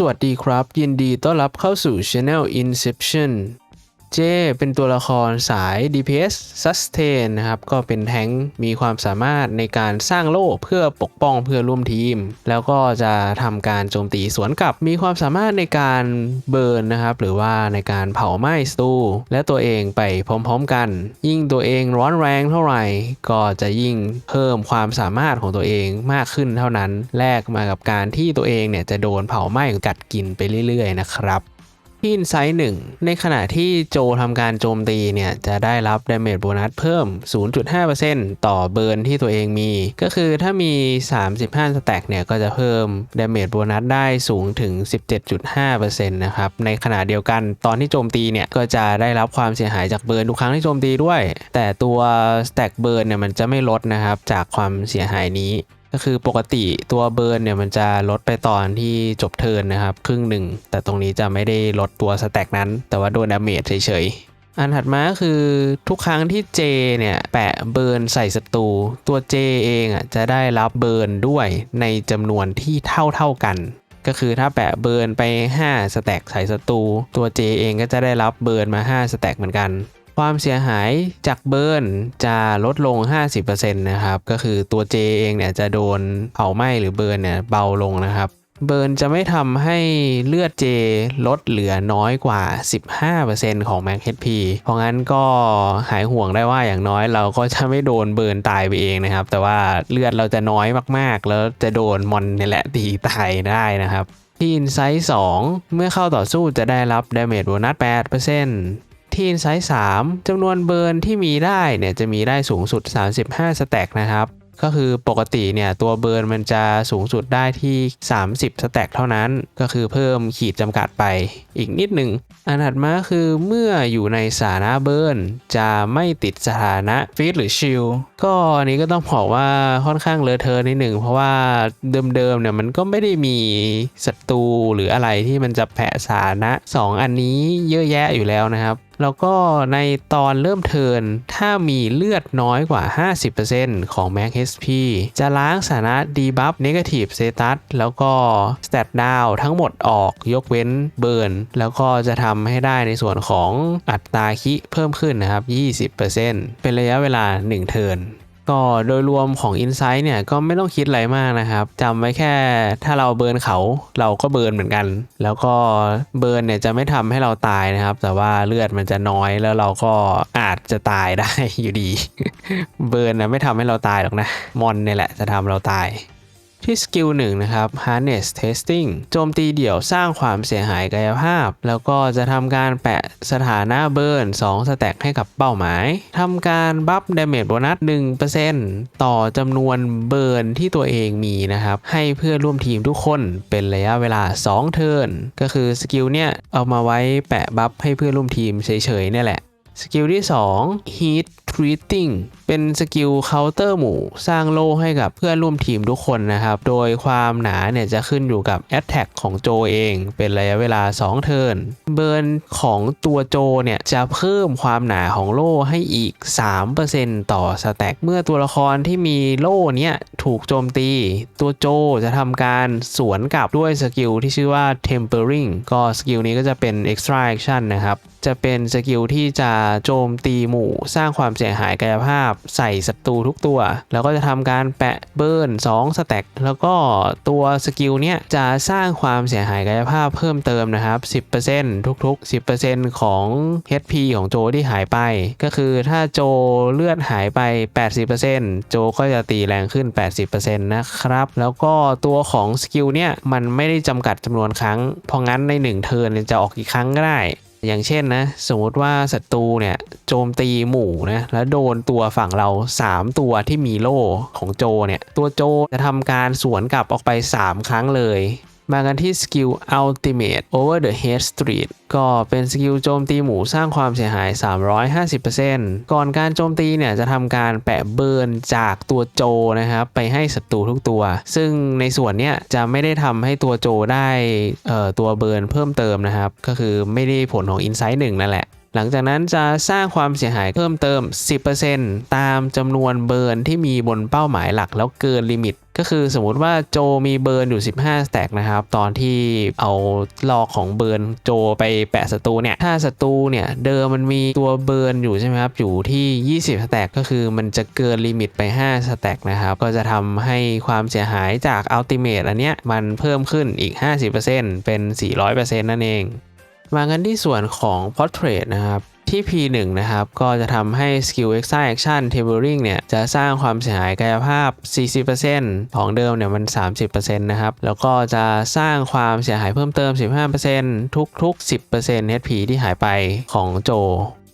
สวัสดีครับ ยินดีต้อนรับเข้าสู่ Channel Inception เจเป็นตัวละครสาย DPS Sustain นะครับ ก็เป็นแทงมีความสามารถในการสร้างโล่เพื่อปกป้องเพื่อร่วมทีม แล้วก็จะทำการโจมตีสวนกลับ มีความสามารถในการเบิร์นนะครับ หรือว่าในการเผาไหม้สตู และตัวเองไปพร้อมๆกัน ยิ่งตัวเองร้อนแรงเท่าไหร่ ก็จะยิ่งเพิ่มความสามารถของตัวเองมากขึ้นเท่านั้น แลกมากับการที่ตัวเองเนี่ยจะโดนเผาไหม้กัดกินไปเรื่อยๆนะครับ ที่อินไซต์หนึ่งในขณะที่โจทำการโจมตีเนี่ย จะได้รับดาเมจโบนัสเพิ่ม 0.5%ต่อเบิร์นที่ตัวเองมี ก็คือถ้ามี 35 สแต็กเนี่ย ก็จะเพิ่มดาเมจโบนัสได้สูงถึง 17.5%นะครับ ในขณะเดียวกันตอนที่โจมตีเนี่ย ก็จะได้รับความเสียหายจากเบิร์นทุกครั้งที่โจมตีด้วย แต่ตัวสแต็กเบิร์นเนี่ยมันจะไม่ลดนะครับจากความเสียหายนี้ ก็คือปกติตัวเบิร์นเนี่ยมันจะลดไปตอนที่จบเทิร์นนะครับ ครึ่งหนึ่ง แต่ตรงนี้จะไม่ได้ลดตัวสแต็กนั้น แต่ว่าโดนดาเมจเฉยๆอันถัดมาก็คือทุกครั้งที่เจเนี่ยแปะเบิร์นใส่ศัตรูตัวเจเองอะจะได้รับเบิร์นด้วยในจำนวนที่เท่าๆกัน ก็คือถ้าแปะเบิร์นไป 5 สแต็กใส่ศัตรูตัวเจเองก็จะได้รับเบิร์นมา 5 สแต็กเหมือนกัน ความเสียหายจากเบิร์นจะลดลง 50%นะครับ ก็คือตัว J เองเนี่ยจะโดนเผาไหม้หรือเบิร์นเนี่ยเบาลงนะครับ เบิร์นจะไม่ทำให้เลือด J ลดเหลือน้อยกว่า 15%ของ Max HP เพราะงั้นก็หายห่วงได้ว่าอย่างน้อยเราก็จะไม่โดนเบิร์นตายไปเองนะครับ แต่ว่าเลือดเราจะน้อยมากๆ แล้วจะโดนมอนนี่แหละตีตายได้นะครับที่ Insight 2 เมื่อเข้าต่อสู้จะได้รับ Damage Bonus 8% ที่ Insight 3จำนวนเบิร์นที่มีได้เนี่ยจะมีได้สูงสุด 35 สแต็กนะครับก็คือปกติเนี่ยตัวเบิร์นมันจะสูงสุดได้ที่ 30 สแต็กเท่านั้น ก็คือเพิ่มขีดจำกัดไปอีกนิดหนึ่งอันถัดมาคือเมื่ออยู่ในสถานะเบิร์นจะไม่ติดสถานะฟีดหรือชิลก็อันนี้ก็ต้องบอกว่าค่อนข้างเลอะเทอะนิดหนึ่งเพราะว่าเดิมๆเนี่ยมันก็ไม่ได้มีศัตรูหรืออะไรที่มันจะแผ่สถานะ 2 อันนี้เยอะแยะอยู่แล้วนะครับ แล้วก็ในตอนเริ่มเทินถ้ามีเลือดน้อยกว่า 50%ของ Max HP จะล้างสถานะ Debuff Negative Status แล้วก็ Stat Down ทั้งหมดออกยกเว้นเบิร์นแล้วก็จะทำให้ได้ในส่วนของอัตราคิเพิ่มขึ้นนะครับ 20%เป็นระยะเวลา 1 เทิน ก็โดยรวมของ Insight เนี่ยก็ไม่ต้องคิดอะไรมากนะครับจำไว้แค่ถ้าเราเบิร์นเขาเราก็เบิร์นเหมือนกัน แล้วก็เบิร์นเนี่ยจะไม่ทำให้เราตายนะครับ แต่ว่าเลือดมันจะน้อยแล้วเราก็อาจจะตายได้อยู่ดี เบิร์นนะไม่ทำให้เราตายหรอกนะมอนเนี่ยแหละจะทำเราตาย ที่สกิลหนึ่งนะครับ harness testing โจมตีเดี่ยวสร้างความเสียหายกายภาพ แล้วก็จะทำการแปะสถานะเบิร์น2สแต็กให้กับเป้าหมายทำการบัฟดเมจโบนัส1%ต่อจำนวนเบิร์นที่ตัวเองมีนะครับ ให้เพื่อนร่วมทีมทุกคนเป็นระยะเวลา 2 เทิร์นก็คือสกิลเนี่ยเอามาไว้แปะบัฟให้เพื่อนร่วมทีมเฉยๆเนี่ยแหละ สกิลที่ 2 Heat Treating เป็นสกิลเคาน์เตอร์หมู่ สร้างโล่ให้กับเพื่อนร่วมทีมทุกคนนะครับ โดยความหนาเนี่ยจะขึ้นอยู่กับ Attack ของโจเอง เป็นระยะเวลา 2 เทิร์นเบิร์นของตัวโจเนี่ยจะเพิ่มความหนาของโล่ให้อีก 3%ต่อสแต็กเมื่อตัวละครที่มีโล่เนี่ยถูกโจมตี ตัวโจจะทำการสวนกลับด้วยสกิลที่ชื่อว่า Tempering ก็สกิลนี้ก็จะเป็น Extra Action นะครับ จะเป็นสกิลที่จะโจมตีหมู่ สร้างความเสียหายกายภาพ ใส่ศัตรูทุกตัว แล้วก็จะทำการแปะเบิร์น2สแต็กแล้วก็ตัวสกิลเนี้ยจะสร้างความเสียหายกายภาพเพิ่มเติมนะครับ 10%ทุกๆ 10%ของ HP ของโจที่หายไป ก็คือถ้าโจเลือดหายไป 80%โจก็จะตีแรงขึ้น 80%นะครับ แล้วก็ตัวของสกิลเนี้ยมันไม่ได้จำกัดจำนวนครั้ง เพราะงั้นใน 1 เทิร์นจะออกกี่ครั้งก็ได้ อย่างเช่นนะ สมมติว่าศัตรูเนี่ยโจมตีหมู่นะแล้วโดนตัวฝั่งเรา 3 ตัวที่มีโล่ของโจเนี่ยตัวโจจะทำการสวนกลับออกไป 3 ครั้งเลย มากันที่สกิล Ultimate Over the Head Street ก็เป็นสกิลโจมตีหมูสร้างความเสียหาย 350%ก่อนการโจมตีเนี่ยจะทำการแปะเบิร์นจากตัวโจนะครับไปให้ศัตรูทุกตัว ซึ่งในส่วนเนี้ยจะไม่ได้ทำให้ตัวโจได้เอ่อตัวเบิร์นเพิ่มเติมนะครับ ก็คือไม่ได้ผลของ Insight 1นั่นแหละหลังจากนั้นจะสร้างความเสียหายเพิ่มเติม 10%ตามจำนวนเบิร์นที่มีบนเป้าหมายหลักแล้วเกินลิมิต ก็คือสมมุติว่าโจมีเบิร์นอยู่ 15 สแต็กนะครับ ตอนที่เอาลอกของเบิร์นโจไปแปะศัตรูเนี่ย ถ้าศัตรูเนี่ยเดิมมันมีตัวเบิร์นอยู่ใช่ไหมครับ อยู่ที่ 20 สแต็กก็คือมันจะเกินลิมิตไป 5 สแต็กนะครับ ก็จะทำให้ความเสียหายจากอัลติเม e อันเนี้ยมันเพิ่มขึ้นอีก 50%เป็น 400%นั่นเอง มากันที่ส่วนของ Portrait นะครับ ที่ P1 นะครับ ก็จะทำให้ Skill Extra Action Tapering เนี่ย จะสร้างความเสียหายกายภาพ 40%ของเดิมเนี่ยมัน 30%นะครับ แล้วก็จะสร้างความเสียหายเพิ่มเติม 15%ทุกๆ 10% HP ที่หายไปของโจ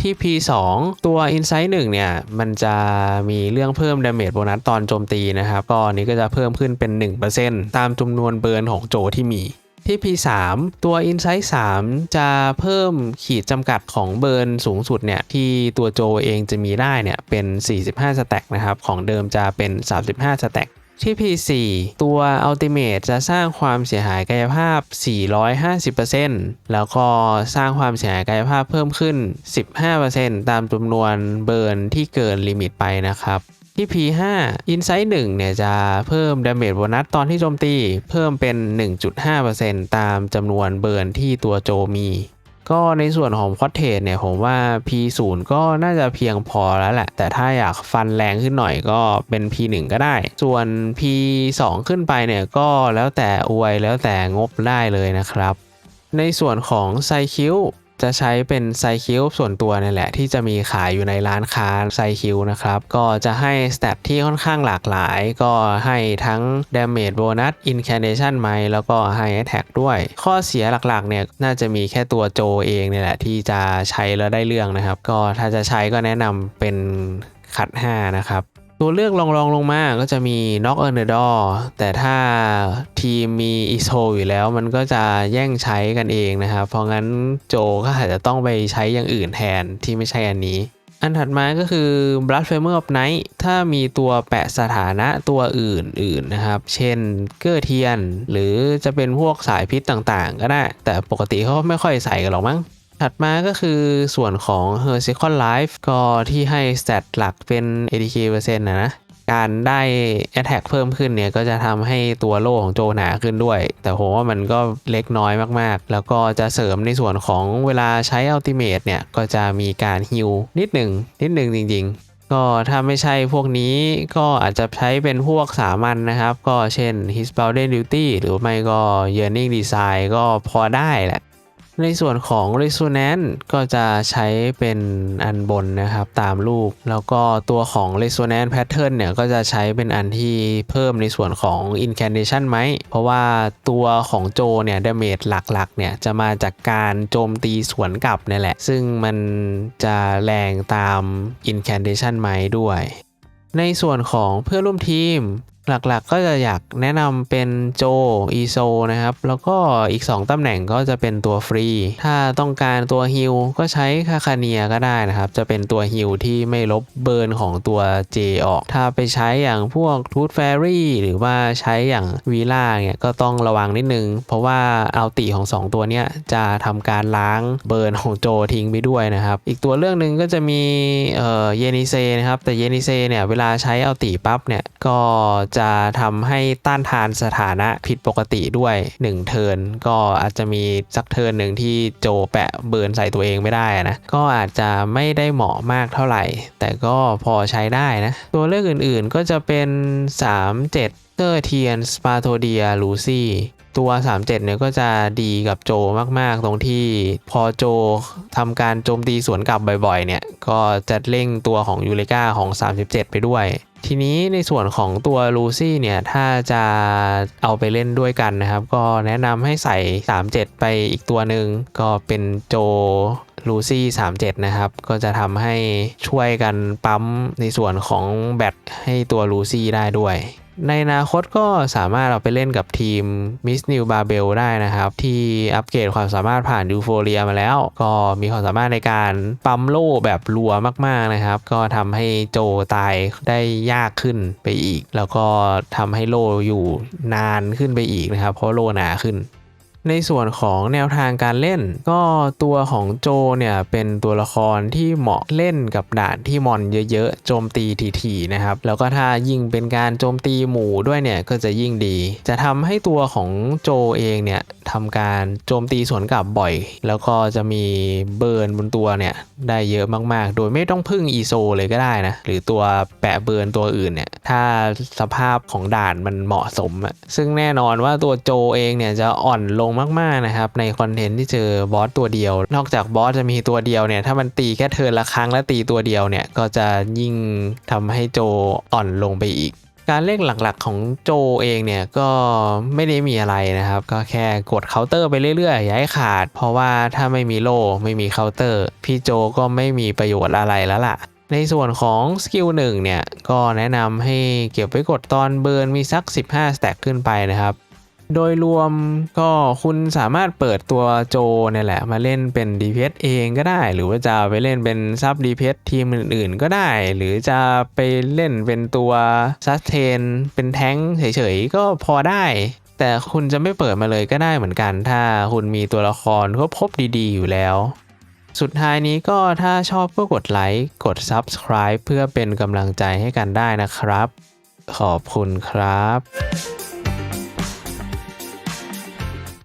ที่ P2 ตัว Insight 1เนี่ย มันจะมีเรื่องเพิ่ม Damage โบนัสตอนโจมตีนะครับ ก็อันนี้ก็จะเพิ่มขึ้นเป็น 1%ตามจำนวนเบิร์นของโจที่มี ที่ P3 ตัว Insight 3 จะเพิ่มขีดจำกัดของเบิร์นสูงสุดเนี่ย ที่ตัวโจเองจะมีได้เนี่ย เป็น 45 สแต็กนะครับ ของเดิมจะเป็น 35 สแต็กที่ P4 ตัว Ultimate จะสร้างความเสียหายกายภาพ 450%แล้วก็สร้างความเสียหายกายภาพเพิ่มขึ้น 15%ตามจำนวนเบิร์นที่เกินลิมิตไปนะครับ ที่ P5 Insight 1เนี่ยจะเพิ่ม Damage โบนัสตอนที่โจมตี เพิ่มเป็น 1.5%ตามจำนวนเบิร์นที่ตัวโจมี ก็ในส่วนของพอ r เท t เนี่ยผมว่า P0 ก็น่าจะเพียงพอแล้วแหละ แต่ถ้าอยากฟันแรงขึ้นหน่อยก็เป็น P1 ก็ได้ ส่วน P2 ขึ้นไปเนี่ยก็แล้วแต่อวยแล้วแต่งบได้เลยนะครับ ในส่วนของไซคิว จะใช้เป็นไซคิวส่วนตัวนี่แหละที่จะมีขายอยู่ในร้านค้าไซคิวนะครับ ก็จะให้สเตตที่ค่อนข้างหลากหลาย ก็ให้ทั้ง Damage Bonus Incantation ไหมแล้วก็ให้ Attack ด้วย ข้อเสียหลักๆเนี่ยน่าจะมีแค่ตัวโจเองนี่แหละที่จะใช้แล้วได้เรื่องนะครับ ก็ถ้าจะใช้ก็แนะนำเป็นขัด5นะครับ ตัวเลือกรองรองลงมาก็จะมี Knock on the Door แต่ถ้าทีมมี i s o อยู่แล้วมันก็จะแย่งใช้กันเองนะครับ เพราะงั้นโจก็อาจจะต้องไปใช้อย่างอื่นแทนที่ไม่ใช่อันนี้ อันถัดมาก็คือ Blasphemous of Night ถ้ามีตัวแปะสถานะตัวอื่นๆนะครับ เช่นเกอร์เทียน หรือจะเป็นพวกสายพิษต่างๆ ก็ได้ แต่ปกติเขาไม่ค่อยใส่กันหรอกมั้ง ถัดมาก็คือส่วนของ Her Second Life ก็ที่ให้สเตตหลักเป็น ATK เปอร์เซ็นต์นะนะ การได้ Attack เพิ่มขึ้นเนี่ย ก็จะทำให้ตัวโล่ของโจหนาขึ้นด้วย แต่ผมว่ามันก็เล็กน้อยมากๆ แล้วก็จะเสริมในส่วนของเวลาใช้ Ultimate เนี่ย ก็จะมีการฮิลนิดหนึ่งนิดหนึ่งจริง ๆก็ถ้าไม่ใช่พวกนี้ก็อาจจะใช้เป็นพวกสามัญนนะครับ ก็เช่น His Bounded Duty หรือไม่ก็ Yearning Design ก็พอได้แหละ ในส่วนของ Resonance ก็จะใช้เป็นอันบนนะครับตามรูป แล้วก็ตัวของ Resonance Pattern เนี่ยก็จะใช้เป็นอันที่เพิ่มในส่วนของ Incantation ไหม เพราะว่าตัวของโจเนี่ย Damage หลักๆเนี่ยจะมาจากการโจมตีสวนกลับนี่แหละ ซึ่งมันจะแรงตาม Incantation ไหมด้วย ในส่วนของเพื่อนร่วมทีม หลักๆก็จะอยากแนะนำเป็นโจอีโซนะครับ แล้วก็อีก 2ตำแหน่งก็จะเป็นตัวฟรี ถ้าต้องการตัวฮิลก็ใช้คาคาเนียก็ได้นะครับ จะเป็นตัวฮิลที่ไม่ลบเบิร์นของตัวเจออก ถ้าไปใช้อย่างพวกทูตแฟรี่หรือว่าใช้อย่างวีล่าเนี่ยก็ต้องระวังนิดนึง เพราะว่าอัลติของ 2 ตัวเนี้ยจะทำการล้างเบิร์นของโจทิ้งไปด้วยนะครับ อีกตัวเรื่องหนึ่งก็จะมีเออเยนิเซนะครับ แต่เยนิเซเนี่ยเวลาใช้อัลติปั๊บเนี่ยก็จะทำให้ต้านทานสถานะผิดปกติด้วย 1 เทิร์นก็อาจจะมีสักเทิร์นหนึ่งที่โจแปะเบิร์นใส่ตัวเองไม่ได้นะก็อาจจะไม่ได้เหมาะมากเท่าไหร่ แต่ก็พอใช้ได้นะ ตัวเลือกอื่นๆก็จะเป็น 3 7เกอร์เทียนสปาโทเดียลูซี่ตัว 37 เนี่ยก็จะดีกับโจมาก ๆ ตรงที่พอโจทำการโจมตีสวนกลับบ่อย ๆ เนี่ย ก็จะเร่งตัวของยูเลกาของ 37 ไปด้วย ทีนี้ในส่วนของตัวลูซี่เนี่ยถ้าจะเอาไปเล่นด้วยกันนะครับ ก็แนะนำให้ใส่ 37 ไปอีกตัวหนึ่งก็เป็นโจลูซี่37 นะครับ ก็จะทำให้ช่วยกันปั๊มในส่วนของแบตให้ตัวลูซี่ได้ด้วย ในอนาคตก็สามารถเราไปเล่นกับทีม Miss New Barbell ได้นะครับ ที่อัปเกรดความสามารถผ่านยูโฟเรียมาแล้ว ก็มีความสามารถในการปั๊มโล่แบบรัวมาก ๆนะครับ ก็ทำให้โจตายได้ยากขึ้นไปอีก แล้วก็ทำให้โล่อยู่นานขึ้นไปอีกนะครับ เพราะโล่หนาขึ้น ในส่วนของแนวทางการเล่น ก็ตัวของโจเนี่ยเป็นตัวละครที่เหมาะเล่นกับด่านที่มอนเยอะๆโจมตีถี่ๆนะครับแล้วก็ถ้ายิ่งเป็นการโจมตีหมู่ด้วยเนี่ยก็จะยิ่งดี จะทำให้ตัวของโจเองเนี่ยทำการโจมตีสวนกลับบ่อย แล้วก็จะมีเบิร์นบนตัวเนี่ยได้เยอะมากๆ โดยไม่ต้องพึ่งอีโซเลยก็ได้นะ หรือตัวแปะเบิร์นตัวอื่นเนี่ย ถ้าสภาพของด่านมันเหมาะสมอะซึ่งแน่นอนว่าตัวโจเองเนี่ยจะอ่อนลงมากๆนะครับ ในคอนเทนต์ที่เจอบอสตัวเดียว นอกจากบอสจะมีตัวเดียวเนี่ย ถ้ามันตีแค่เทิร์นละครั้งและตีตัวเดียวเนี่ย ก็จะยิ่งทำให้โจอ่อนลงไปอีก การเล่นหลักๆของโจเองเนี่ยก็ไม่ได้มีอะไรนะครับ ก็แค่กดเคาน์เตอร์ไปเรื่อยๆอย่าให้ขาด เพราะว่าถ้าไม่มีโล่ไม่มีเคาน์เตอร์ พี่โจก็ไม่มีประโยชน์อะไรแล้วล่ะ ในส่วนของสกิลหนึ่งเนี่ย ก็แนะนำให้เก็บไว้กดตอนเบิร์นมีสัก 15สแต็กขึ้นไปนะครับ โดยรวมก็คุณสามารถเปิดตัวโจเนี่ยแหละ มาเล่นเป็น DPS เองก็ได้ หรือว่าจะไปเล่นเป็นซับ DPS ทีมอื่นๆก็ได้ หรือจะไปเล่นเป็นตัวซัสเทนเป็นแท้งเฉยๆ ก็พอได้ แต่คุณจะไม่เปิดมาเลยก็ได้เหมือนกัน ถ้าคุณมีตัวละครครบครบดีๆ อยู่แล้วสุดท้ายนี้ก็ถ้าชอบก็กดไลค์ กด Subscribe เพื่อเป็นกำลังใจให้กันได้นะครับ ขอบคุณครับ